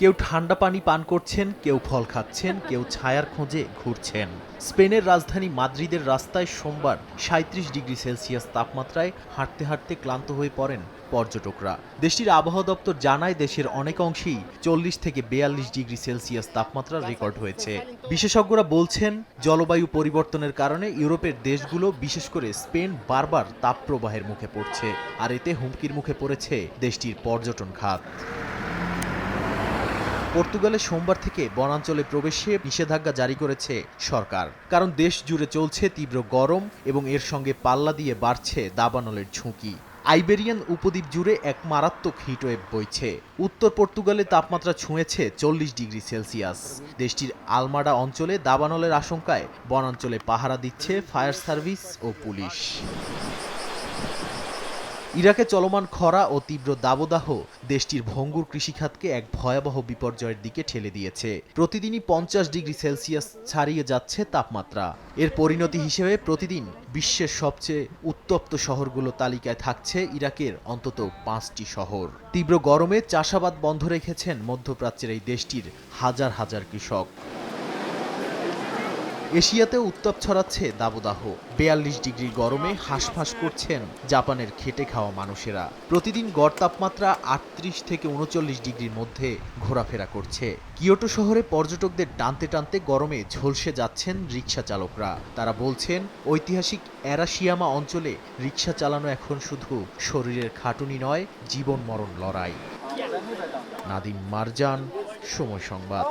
কেউ ঠান্ডা পানি পান করছেন, কেউ ফল খাচ্ছেন, কেউ ছায়ার খোঁজে ঘুরছেন। স্পেনের রাজধানী মাদ্রিদের রাস্তায় সোমবার সাঁত্রিশ ডিগ্রি সেলসিয়াস তাপমাত্রায় হাঁটতে হাঁটতে ক্লান্ত হয়ে পড়েন পর্যটকরা। দেশটির আবহাওয়া দপ্তর জানায়, দেশের অনেক অংশেই চল্লিশ থেকে বেয়াল্লিশ ডিগ্রি সেলসিয়াস তাপমাত্রা রেকর্ড হয়েছে। বিশেষজ্ঞরা বলছেন, জলবায়ু পরিবর্তনের কারণে ইউরোপের দেশগুলো, বিশেষ করে স্পেন, বারবার তাপপ্রবাহের মুখে পড়ছে। আর এতে হুমকির মুখে পড়েছে দেশটির পর্যটন খাত। পর্তুগালে সোমবার থেকে বনাঞ্চলে প্রবেশে নিষেধাজ্ঞা জারি করেছে সরকার। কারণ দেশ জুড়ে চলছে তীব্র গরম এবং এর সঙ্গে পাল্লা দিয়ে বাড়ছে দাবানলের ঝুঁকি। আইবেরিয়ান উপদ্বীপ জুড়ে এক মারাত্মক হিটওয়েভ বইছে। উত্তর পর্তুগালে তাপমাত্রা ছুঁয়েছে চল্লিশ ডিগ্রি সেলসিয়াস। দেশটির আলমাডা অঞ্চলে দাবানলের আশঙ্কায় বনাঞ্চলে পাহারা দিচ্ছে ফায়ার সার্ভিস ও পুলিশ। ইরাকে চলমান খরা ও তীব্র দাবদাহ দেশটির ভঙ্গুর কৃষিখাতকে এক ভয়াবহ বিপর্যয়ের দিকে ঠেলে দিয়েছে। প্রতিদিনই পঞ্চাশ ডিগ্রি সেলসিয়াস ছাড়িয়ে যাচ্ছে তাপমাত্রা। এর পরিণতি হিসেবে প্রতিদিন বিশ্বের সবচেয়ে উত্তপ্ত শহরগুলো তালিকায় থাকছে ইরাকের অন্তত পাঁচটি শহর। তীব্র গরমে চাষাবাদ বন্ধ রেখেছেন মধ্যপ্রাচ্যের এই দেশটির হাজার হাজার কৃষক। এশিয়াতেও উত্তাপ ছড়াচ্ছে দাবদাহ। বেয়াল্লিশ ডিগ্রি গরমে হাঁসফাঁস করছেন জাপানের খেটে খাওয়া মানুষেরা। প্রতিদিন গড় তাপমাত্রা আটত্রিশ থেকে উনচল্লিশ ডিগ্রির মধ্যে ঘোরাফেরা করছে। কিয়োটো শহরে পর্যটকদের টানতে টানতে গরমে ঝলসে যাচ্ছেন রিক্সা চালকরা। তারা বলছেন, ঐতিহাসিক অ্যারাশিয়ামা অঞ্চলে রিক্সা চালানো এখন শুধু শরীরের খাটুনি নয়, জীবন মরণ লড়াই। নাদিম মারজান, সময় সংবাদ।